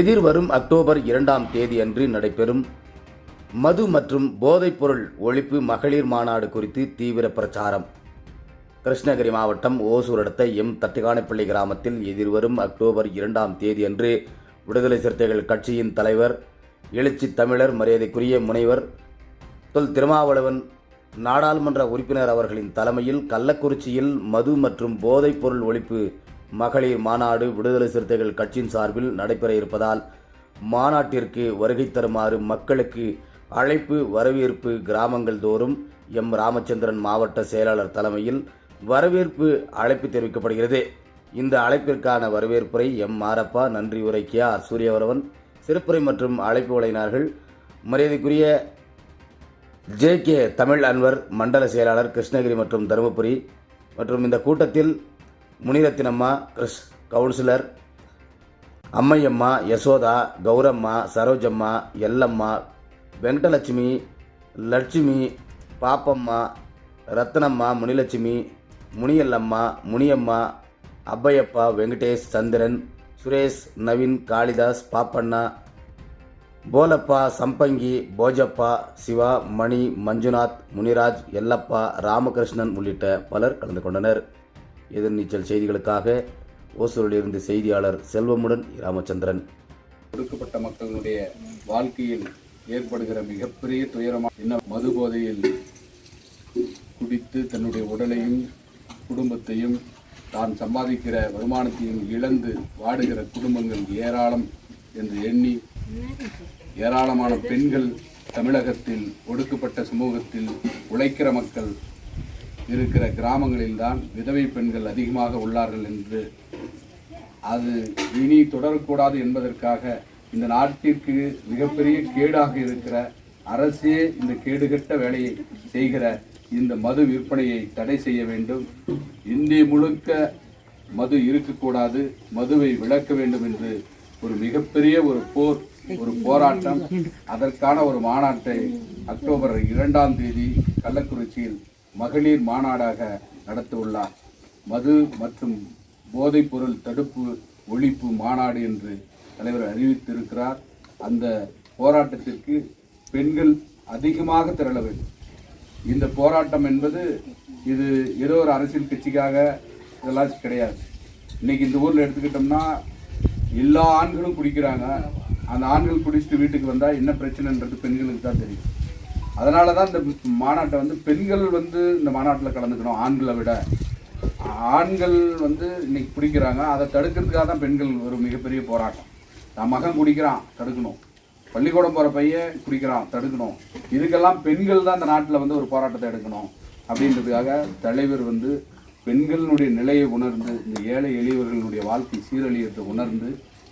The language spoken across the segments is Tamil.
எதிர்வரும் அக்டோபர் இரண்டாம் தேதி அன்று நடைபெறும் மது மற்றும் போதைப்பொருள் ஒழிப்பு மகளிர் மாநாடு குறித்து தீவிர பிரச்சாரம். கிருஷ்ணகிரி மாவட்டம் ஓசூர் அடுத்த எம் தட்டுகானைப்பள்ளி கிராமத்தில் எதிர்வரும் அக்டோபர் இரண்டாம் தேதி அன்று விடுதலை சிறுத்தைகள் கட்சியின் தலைவர் எழுச்சி தமிழர் மரியாதைக்குரிய முனைவர் தொல் திருமாவளவன் நாடாளுமன்ற உறுப்பினர் அவர்களின் தலைமையில் கள்ளக்குறிச்சியில் மது மற்றும் போதைப்பொருள் ஒழிப்பு மகளிர் மாநாடு விடுதலை சிறுத்தைகள் கட்சியின் சார்பில் நடைபெற இருப்பதால் மாநாட்டிற்கு வருகை தருமாறு மக்களுக்கு அழைப்பு வரவேற்பு கிராமங்கள் தோறும் எம் ராமச்சந்திரன் மாவட்ட செயலாளர் தலைமையில் வரவேற்பு அழைப்பு தெரிவிக்கப்படுகிறது. இந்த அழைப்பிற்கான வரவேற்புரை எம் மாரப்பா நன்றி உரை கே ஆர் சூரியவரவன் சிறப்புரை மற்றும் அழைப்பு வழங்கினார்கள் மரியாதைக்குரிய ஜே கே தமிழ் அன்வர் மண்டல செயலாளர் கிருஷ்ணகிரி மற்றும் தருமபுரி மற்றும் இந்த கூட்டத்தில் முனிரத்தினம்மா கிருஷ் கவுன்சிலர் அம்மையம்மா யசோதா கௌரம்மா சரோஜம்மா எல்லம்மா வெங்கடலட்சுமி லட்சுமி பாப்பம்மா ரத்னம்மா முனிலட்சுமி முனியல்லம்மா முனியம்மா அப்பையப்பா வெங்கடேஷ் சந்திரன் சுரேஷ் நவீன் காளிதாஸ் பாப்பண்ணா போலப்பா சம்பங்கி போஜப்பா சிவா மணி மஞ்சுநாத் முனிராஜ் எல்லப்பா ராமகிருஷ்ணன் உள்ளிட்ட பலர் கலந்து கொண்டனர். எதிர்நீச்சல் செய்திகளுக்காக ஓசூரிலிருந்து செய்தியாளர் செல்வமுடன் ராமச்சந்திரன். ஒடுக்கப்பட்ட மக்களுடைய வாழ்க்கையில் ஏற்படுகிற மிகப்பெரிய துயரமாக என்ன? மது போதையில் குடித்து தன்னுடைய உடலையும் குடும்பத்தையும் தான் சம்பாதிக்கிற வருமானத்தையும் இழந்து வாடுகிற குடும்பங்கள் ஏராளம் என்று எண்ணி ஏராளமான பெண்கள் தமிழகத்தில் ஒடுக்கப்பட்ட சமூகத்தில் உழைக்கிற மக்கள் இருக்கிற கிராமங்களில்தான் விதவை பெண்கள் அதிகமாக உள்ளார்கள் என்று அது இனி தொடரக்கூடாது என்பதற்காக இந்த நாட்டிற்கு மிகப்பெரிய கேடாக இருக்கிற அரசே இந்த கேடுகட்ட வேலையை செய்கிற இந்த மது விற்பனையை தடை செய்ய வேண்டும். இந்திய முழுக்க மது இருக்கக்கூடாது மதுவை விளக்க வேண்டும் என்று ஒரு மிகப்பெரிய ஒரு போர் ஒரு போராட்டம். அதற்கான ஒரு மாநாட்டை அக்டோபர் இரண்டாம் தேதி கள்ளக்குறிச்சியில் மகளிர் மாநாடாக நடத்தவுள்ளார். மது மற்றும் போதைப்பொருள் தடுப்பு ஒழிப்பு மாநாடு என்று தலைவர் அறிவித்திருக்கிறார். அந்த போராட்டத்திற்கு பெண்கள் அதிகமாக திரள வேண்டும். இந்த போராட்டம் என்பது இது ஏதோ ஒரு அரசியல் கட்சிக்காக இதெல்லாம் கிடையாது. இன்னைக்கு இந்த ஊரில் எடுத்துக்கிட்டோம்னா எல்லா ஆண்களும் குடிக்கிறாங்க. அந்த ஆண்கள் குடிச்சிட்டு வீட்டுக்கு வந்தால் என்ன பிரச்சனைன்றது பெண்களுக்கு தான் தெரியும். அதனால தான் இந்த மாநாட்டை வந்து பெண்கள் வந்து இந்த மாநாட்டில் கலந்துக்கணும் ஆண்களை விட. ஆண்கள் வந்து இன்னைக்கு பிடிக்கிறாங்க அதை தடுக்கிறதுக்காக தான் பெண்கள் ஒரு மிகப்பெரிய போராட்டம். நான் மகன் குடிக்கிறான் தடுக்கணும். பள்ளிக்கூடம் போகிற பையன் குடிக்கிறான் தடுக்கணும். இதுக்கெல்லாம் பெண்கள் தான் இந்த நாட்டில் வந்து ஒரு போராட்டத்தை எடுக்கணும். அப்படின்றதுக்காக தலைவர் வந்து பெண்களினுடைய நிலையை உணர்ந்து இந்த ஏழை எளியவர்களுடைய வாழ்க்கை சீரழியத்தை உணர்ந்து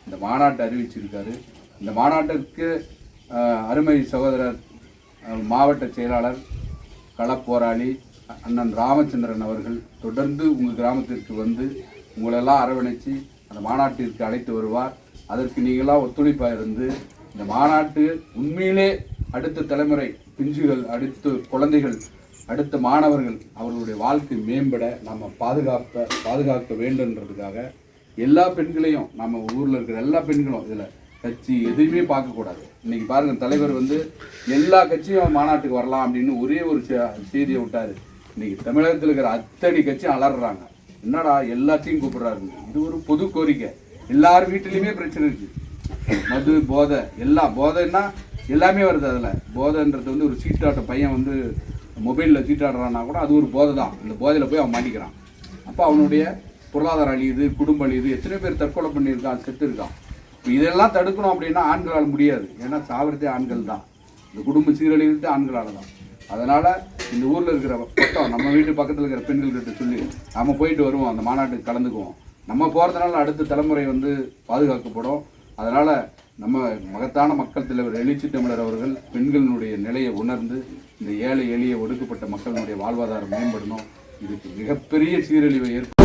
இந்த மாநாட்டை அறிவிச்சிருக்காரு. இந்த மாநாட்டிற்கு அருமை சகோதரர் மாவட்ட செயலாளர் களப்போராளி அண்ணன் ராமச்சந்திரன் அவர்கள் தொடர்ந்து உங்கள் கிராமத்திற்கு வந்து உங்களெல்லாம் அரவணைச்சு அந்த மாநாட்டிற்கு அழைத்து வருவார். அதற்கு நீங்களாம் ஒத்துழைப்பாக இருந்து இந்த மாநாட்டு உண்மையிலே அடுத்த தலைமுறை பிஞ்சுகள் அடுத்த குழந்தைகள் அடுத்த மாணவர்கள் அவர்களுடைய வாழ்க்கை மேம்பட நம்ம பாதுகாப்ப பாதுகாக்க வேண்டுன்றதுக்காக எல்லா பெண்களையும் நம்ம ஊரில் இருக்கிற எல்லா பெண்களும் இதில் கட்சி எதுவுமே பார்க்கக்கூடாது இன்னைக்கு பாருங்க தலைவர் வந்து எல்லா கட்சியும் மாநாட்டுக்கு வரலாம் அப்படின்னு ஒரே ஒரு செய்தியை விட்டாரு. இன்னைக்கு தமிழகத்தில் இருக்கிற அத்தனை கட்சியும் அலறாங்க என்னடா எல்லாத்தையும் கூப்பிட்றாருங்க இது ஒரு பொது கோரிக்கை. எல்லார் வீட்டிலையுமே பிரச்சனை இருக்கு. மது போதை எல்லா போதைன்னா எல்லாமே வருது அதில். போதைன்றது வந்து ஒரு சீட்டாட்ட பையன் வந்து மொபைலில் சீட்டாடுறான்னா கூட அது ஒரு போதை தான். இந்த போதையில் போய் அவன் மாட்டிக்கிறான். அப்போ அவனுடைய பொருளாதாரம் அழியுது குடும்பம் அழியுது எத்தனை பேர் தற்கொலை பண்ணியிருக்கான் செத்து இருக்கான் இப்போ இதெல்லாம் தடுக்கணும் அப்படின்னா ஆண்களால் முடியாது. ஏன்னா சாவரத்தே ஆண்கள் தான். இந்த குடும்ப சீரழிவுறது ஆண்களால் தான். அதனால் இந்த ஊரில் இருக்கிற பக்கம் நம்ம வீட்டு பக்கத்தில் இருக்கிற பெண்கள்கிட்ட சொல்லி நம்ம போயிட்டு வருவோம் அந்த மாநாட்டுக்கு கலந்துக்குவோம். நம்ம போகிறதுனால அடுத்த தலைமுறை வந்து பாதுகாக்கப்படும். அதனால் நம்ம மகத்தான மக்கள் தலைவர் எழுச்சி தமிழர் அவர்கள் பெண்களினுடைய நிலையை உணர்ந்து இந்த ஏழை எளிய ஒடுக்கப்பட்ட மக்களினுடைய வாழ்வாதாரம் மேம்படணும். இதுக்கு மிகப்பெரிய சீரழிவை ஏற்ப